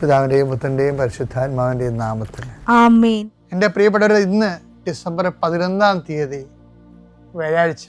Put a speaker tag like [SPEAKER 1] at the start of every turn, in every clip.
[SPEAKER 1] പിതാവിന്റെയും പുത്രന്റെയും പരിശുദ്ധാത്മാവിന്റെയും നാമത്തിൽ.
[SPEAKER 2] ആമേൻ.
[SPEAKER 1] എന്റെ പ്രിയപ്പെട്ടവർ ഇന്ന് ഡിസംബർ പതിനൊന്നാം തീയതി വ്യാഴാഴ്ച.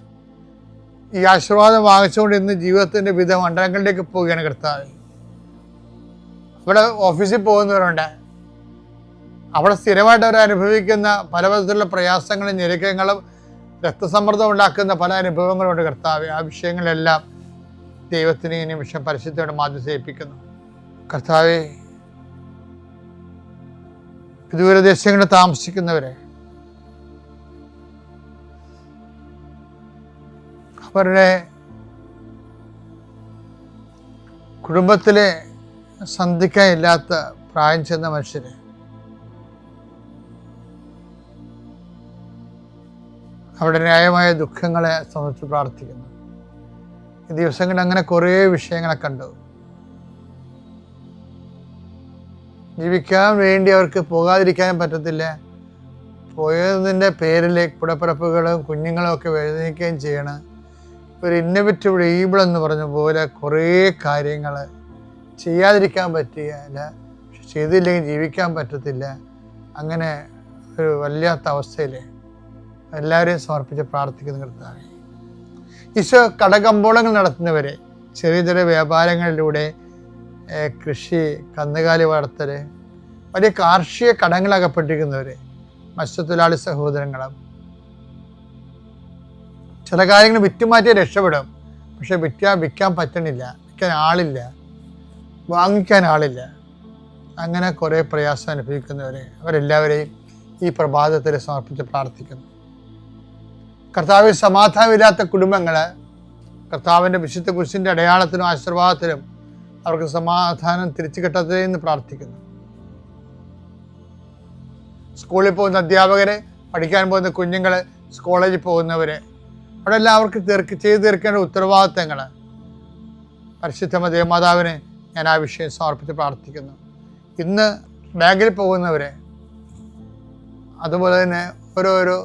[SPEAKER 1] ഈ ആശീർവാദം വാങ്ങിച്ചുകൊണ്ട് ഇന്ന് ജീവിതത്തിന്റെ വിവിധ മണ്ഡലങ്ങളിലേക്ക് പോവുകയാണ് കർത്താവ്. ഇവിടെ ഓഫീസിൽ പോകുന്നവരുണ്ട്. അവിടെ സ്ഥിരമായിട്ട് അവർ അനുഭവിക്കുന്ന പല വിധത്തിലുള്ള പ്രയാസങ്ങളും ഞെരുക്കങ്ങളും രക്തസമ്മർദ്ദം ഉണ്ടാക്കുന്ന പല അനുഭവങ്ങളുണ്ട് കർത്താവ്. ആ വിഷയങ്ങളെല്ലാം ദൈവത്തിന് ഈ നിമിഷം പരിശുദ്ധയുടെ മാധ്യസേൽപ്പിക്കുന്നു കർത്താവെ വിദൂരദേശങ്ങളിൽ താമസിക്കുന്നവരെ അവരുടെ കുടുംബത്തിലെ സന്ധിക്കാനില്ലാത്ത പ്രായം ചെന്ന മനുഷ്യര് അവരുടെ ന്യായമായ ദുഃഖങ്ങളെ സംബന്ധിച്ച് പ്രാർത്ഥിക്കുന്നു. ഈ ദിവസങ്ങളിൽ അങ്ങനെ കുറേ വിഷയങ്ങളെ കണ്ടു. ജീവിക്കാൻ വേണ്ടി അവർക്ക് പോകാതിരിക്കാനും പറ്റത്തില്ല. പോയതിന്റെ പേരിൽ കുടപ്പിറപ്പുകളും കുഞ്ഞുങ്ങളും ഒക്കെ വേദനിക്കുകയും ചെയ്യണം. ഒരു ഇന്നവേറ്റീവ് ഈബിൾ എന്ന് പറഞ്ഞ പോലെ കുറേ കാര്യങ്ങൾ ചെയ്യാതിരിക്കാൻ പറ്റില്ല പക്ഷെ ചെയ്തില്ലെങ്കിൽ ജീവിക്കാൻ പറ്റത്തില്ല അങ്ങനെ ഒരു വല്ലാത്ത അവസ്ഥയിൽ എല്ലാവരെയും സമർപ്പിച്ച് പ്രാർത്ഥിക്കുന്ന കൃത്യമാണ് ഈശോ കടകമ്പോളങ്ങൾ നടത്തുന്നവരെ ചെറിയ ചെറിയ വ്യാപാരങ്ങളിലൂടെ കൃഷി കന്നുകാലി വളർത്തൽ വലിയ കാർഷിക കടങ്ങളകപ്പെട്ടിരിക്കുന്നവർ മത്സ്യത്തൊഴിലാളി സഹോദരങ്ങളും ചില കാര്യങ്ങൾ വിറ്റുമാറ്റി രക്ഷപ്പെടും. പക്ഷെ വിറ്റ വിൽക്കാൻ പറ്റണില്ല. വിൽക്കാൻ ആളില്ല. വാങ്ങിക്കാൻ ആളില്ല. അങ്ങനെ കുറേ പ്രയാസം അനുഭവിക്കുന്നവരെ അവരെല്ലാവരെയും ഈ പ്രഭാതത്തിൽ സമർപ്പിച്ച് പ്രാർത്ഥിക്കുന്നു. കർത്താവിൽ സമാധാനമില്ലാത്ത കുടുംബങ്ങൾ കർത്താവിന്റെ വിശുദ്ധ കുരിശിന്റെ അടയാളത്തിനും ആശീർവാദത്തിലും അവർക്ക് സമാധാനം തിരിച്ചു കിട്ടത്തേ എന്ന് പ്രാർത്ഥിക്കുന്നു. സ്കൂളിൽ പോകുന്ന അധ്യാപകരെ പഠിക്കാൻ പോകുന്ന കുഞ്ഞുങ്ങൾ കോളേജിൽ പോകുന്നവരെ അവിടെ എല്ലാവർക്കും തീർക്ക് ചെയ്തു തീർക്കേണ്ട ഉത്തരവാദിത്തങ്ങൾ പരിശുദ്ധ ദേവമാതാവിനെ ഞാൻ ആ വിഷയം സമർപ്പിച്ച് പ്രാർത്ഥിക്കുന്നു. ഇന്ന് ബാങ്കിൽ പോകുന്നവരെ അതുപോലെ തന്നെ ഓരോരോ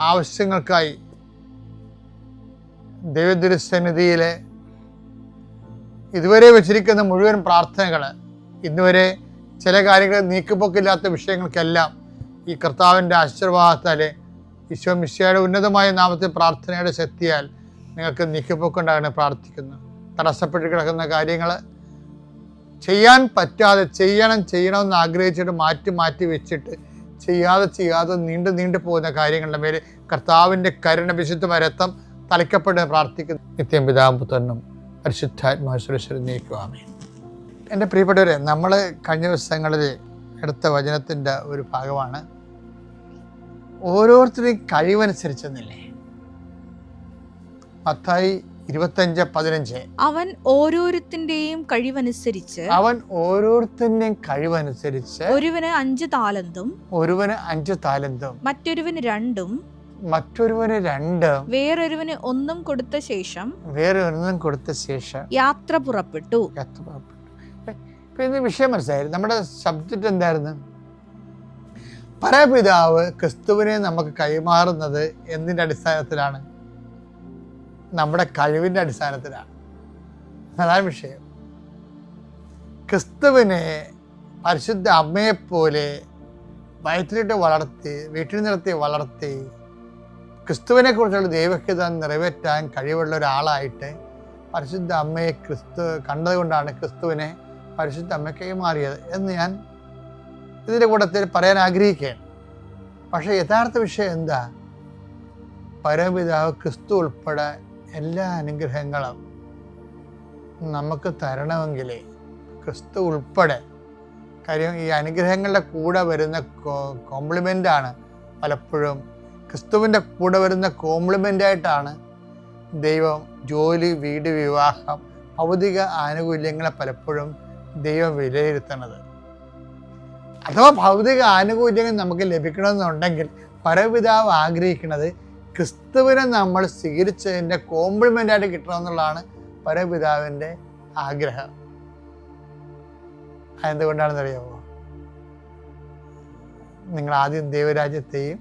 [SPEAKER 1] ആവശ്യങ്ങൾക്കായി ദൈവദുരസന്നിധിയിലെ ഇതുവരെ വെച്ചിരിക്കുന്ന മുഴുവൻ പ്രാർത്ഥനകൾ ഇന്നുവരെ ചില കാര്യങ്ങൾ നീക്കുപോക്കില്ലാത്ത വിഷയങ്ങൾക്കെല്ലാം ഈ കർത്താവിന്റെ ആശീർവാദത്താലെ ഈശോ മിശയുടെ ഉന്നതമായ നാമത്തിൽ പ്രാർത്ഥനയുടെ ശക്തിയാൽ നിങ്ങൾക്ക് നീക്കുപോക്കുണ്ടാകണം പ്രാർത്ഥിക്കുന്നു. തടസ്സപ്പെട്ട് കിടക്കുന്ന കാര്യങ്ങൾ ചെയ്യാൻ പറ്റാതെ ചെയ്യണം ചെയ്യണമെന്ന് ആഗ്രഹിച്ചിട്ട് മാറ്റി മാറ്റി വെച്ചിട്ട് ചെയ്യാതെ ചെയ്യാതെ നീണ്ടു നീണ്ടു പോകുന്ന കാര്യങ്ങളുടെ മേലെ കർത്താവിന്റെ കരുണ വിശുദ്ധ രക്തം തലയ്ക്കപ്പെട്ട് പ്രാർത്ഥിക്കുന്നു. നിത്യം പിതാമ്പുത്തനും പരിശുദ്ധാത്മാശ്വരശ്വരം നീക്കുവാമേ എന്റെ പ്രിയപ്പെട്ടവരെ നമ്മൾ കഴിഞ്ഞ ദിവസങ്ങളിൽ എടുത്ത വചനത്തിന്റെ ഒരു ഭാഗമാണ് ഓരോരുത്തരുടെയും കഴിവനുസരിച്ചെന്നില്ലേ? പത്തായി ഇരുപത്തഞ്ച് പതിനഞ്ച്.
[SPEAKER 2] അവൻ ഓരോരുത്തിന്റെയും കഴിവനുസരിച്ച്
[SPEAKER 1] അവൻ ഓരോരുത്തരുടെയും കഴിവനുസരിച്ച്
[SPEAKER 2] ഒരുവന് അഞ്ച് താലന്തും
[SPEAKER 1] ഒരുവന് അഞ്ച് താലന്തും
[SPEAKER 2] മറ്റൊരുവന് രണ്ടും
[SPEAKER 1] മറ്റൊരുവന് രണ്ട്
[SPEAKER 2] വേറൊരുവന് ഒന്നും കൊടുത്ത ശേഷം
[SPEAKER 1] വേറെ ഒന്നും കൊടുത്ത ശേഷം
[SPEAKER 2] യാത്ര പുറപ്പെട്ടു.
[SPEAKER 1] യാത്ര പുറപ്പെട്ടു. ഇപ്പൊ ഇന്ന് വിഷയം മനസ്സിലായി. നമ്മുടെ സബ്ജക്റ്റ് എന്തായിരുന്നു? പരപിതാവ് ക്രിസ്തുവിനെ നമുക്ക് കൈമാറുന്നത് എന്തിന്റെ അടിസ്ഥാനത്തിലാണ്? നമ്മുടെ കഴിവിന്റെ അടിസ്ഥാനത്തിലാണ്. അതാണ് വിഷയം. ക്രിസ്തുവിനെ പരിശുദ്ധ അമ്മയെപ്പോലെ വയറ്റിലിട്ട് വളർത്തി വീട്ടിൽ നിർത്തി വളർത്തി ക്രിസ്തുവിനെ കുറിച്ചുള്ള ദൈവഹിതം നിറവേറ്റാൻ കഴിവുള്ള ഒരാളായിട്ട് പരിശുദ്ധ അമ്മയെ ക്രിസ്തു കണ്ടതുകൊണ്ടാണ് ക്രിസ്തുവിനെ പരിശുദ്ധ അമ്മ കൈമാറിയത് എന്ന് ഞാൻ ഇതിന്റെ കൂട്ടത്തിൽ പറയാൻ ആഗ്രഹിക്കുകയാണ്. പക്ഷേ യഥാർത്ഥ വിഷയം എന്താ? പരമപിതാവ് ക്രിസ്തു ഉൾപ്പെടെ എല്ലാ അനുഗ്രഹങ്ങളും നമുക്ക് തരണമെങ്കിൽ ക്രിസ്തു ഉൾപ്പെടെ കാര്യം ഈ അനുഗ്രഹങ്ങളുടെ കൂടെ വരുന്ന കോംപ്ലിമെന്റാണ് പലപ്പോഴും. ക്രിസ്തുവിന്റെ കൂടെ വരുന്ന കോംപ്ലിമെന്റായിട്ടാണ് ദൈവം ജോലി വീട് വിവാഹം ഭൗതിക ആനുകൂല്യങ്ങളെ പലപ്പോഴും ദൈവം വിലയിരുത്തണത് അഥവാ ഭൗതിക ആനുകൂല്യങ്ങൾ നമുക്ക് ലഭിക്കണമെന്നുണ്ടെങ്കിൽ പരപിതാവ് ആഗ്രഹിക്കുന്നത് ക്രിസ്തുവിനെ നമ്മൾ സ്വീകരിച്ചതിന്റെ കോംപ്ലിമെന്റ് ആയിട്ട് കിട്ടണമെന്നുള്ളതാണ് പരപിതാവിന്റെ ആഗ്രഹം. അതെന്തുകൊണ്ടാണെന്ന് അറിയാമോ നിങ്ങൾ ആദ്യം ദൈവരാജ്യത്തെയും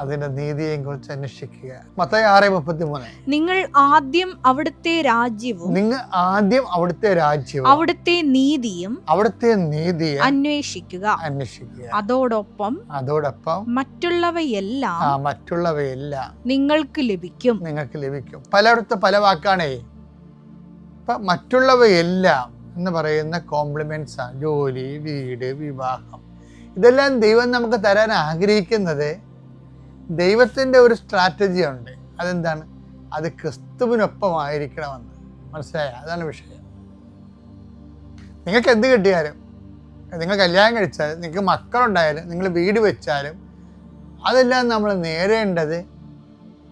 [SPEAKER 1] അതിന്റെ നീതിയെയും കുറിച്ച് അന്വേഷിക്കുക. മത്തായി ആറ് മുപ്പത്തി മൂന്ന്
[SPEAKER 2] നിങ്ങൾ ആദ്യം അവിടുത്തെ രാജ്യവും
[SPEAKER 1] നിങ്ങൾ ആദ്യം അവിടുത്തെ രാജ്യവും
[SPEAKER 2] അവിടുത്തെ നീതിയും
[SPEAKER 1] അവിടുത്തെ നീതിയെ
[SPEAKER 2] അന്വേഷിക്കുക.
[SPEAKER 1] അന്വേഷിക്കുക.
[SPEAKER 2] അതോടൊപ്പം
[SPEAKER 1] അതോടൊപ്പം
[SPEAKER 2] മറ്റുള്ളവയെല്ലാം
[SPEAKER 1] ആ മറ്റുള്ളവയെല്ലാം
[SPEAKER 2] നിങ്ങൾക്ക് ലഭിക്കും.
[SPEAKER 1] നിങ്ങൾക്ക് ലഭിക്കും. പലയിടത്ത് പല വാക്കാണേ. ഇപ്പൊ മറ്റുള്ളവയെല്ലാം എന്ന് പറയുന്ന കോംപ്ലിമെന്റ്സ് ആണ് ജോലി വീട് വിവാഹം. ഇതെല്ലാം ദൈവം നമുക്ക് തരാൻ ആഗ്രഹിക്കുന്നത് ദൈവത്തിന്റെ ഒരു സ്ട്രാറ്റജി ഉണ്ട്. അതെന്താണ്? അത് ക്രിസ്തുവിനൊപ്പമായിരിക്കണമെന്ന്. മനസ്സിലായ? അതാണ് വിഷയം. നിങ്ങൾക്ക് എന്ത് കിട്ടിയാലും നിങ്ങൾ കല്യാണം കഴിച്ചാലും നിങ്ങൾക്ക് മക്കളുണ്ടായാലും നിങ്ങൾ വീട് വെച്ചാലും അതെല്ലാം നമ്മൾ നേരേണ്ടത്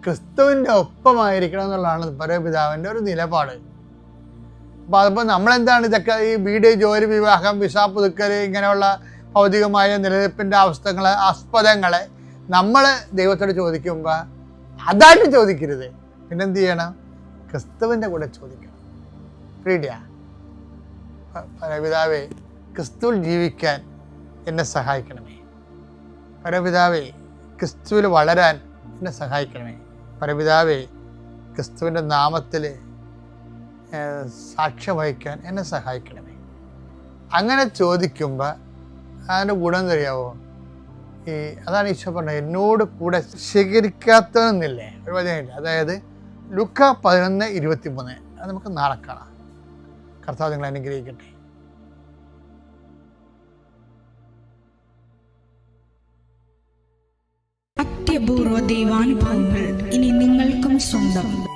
[SPEAKER 1] ക്രിസ്തുവിന്റെ ഒപ്പമായിരിക്കണം എന്നുള്ളതാണ് പരപിതാവിന്റെ ഒരു നിലപാട്. അപ്പോൾ അതിപ്പോൾ നമ്മളെന്താണ് ഇതൊക്കെ ഈ വീട് ജോലി വിവാഹം വിസ പുതുക്കൽ ഇങ്ങനെയുള്ള ഭൗതികമായ നിലനിൽപ്പിന്റെ അവസ്ഥകളെ ആസ്പദങ്ങളെ നമ്മൾ ദൈവത്തോട് ചോദിക്കുമ്പോൾ അതായിട്ട് ചോദിക്കരുത്. പിന്നെന്ത് ചെയ്യണം? ക്രിസ്തുവിന്റെ കൂടെ ചോദിക്കണം. ഫ്രീഡിയാ പരപിതാവേ ക്രിസ്തുവിൽ ജീവിക്കാൻ എന്നെ സഹായിക്കണമേ. പരപിതാവേ ക്രിസ്തുവിൽ വളരാൻ എന്നെ സഹായിക്കണമേ. പരപിതാവേ ക്രിസ്തുവിന്റെ നാമത്തിൽ സാക്ഷ്യം വഹിക്കാൻ എന്നെ സഹായിക്കണമേ. അങ്ങനെ ചോദിക്കുമ്പോൾ അതിന്റെ ഗുണം തരിയാവോ ഈ അതാണ് ഈശോ പറഞ്ഞത് എന്നോട് കൂടെ ശേഖരിക്കാത്തതെന്നില്ലേ ഒരു വചനമില്ല? അതായത് ലുക്ക പതിനൊന്ന് ഇരുപത്തി മൂന്ന് അത് നമുക്ക് നാളെ കാണാം. കർത്താവ് നിങ്ങൾ അനുഗ്രഹിക്കട്ടെ.
[SPEAKER 3] അത്യപൂർവ ദൈവാനുഭവങ്ങൾ ഇനി നിങ്ങൾക്കും സ്വന്തം.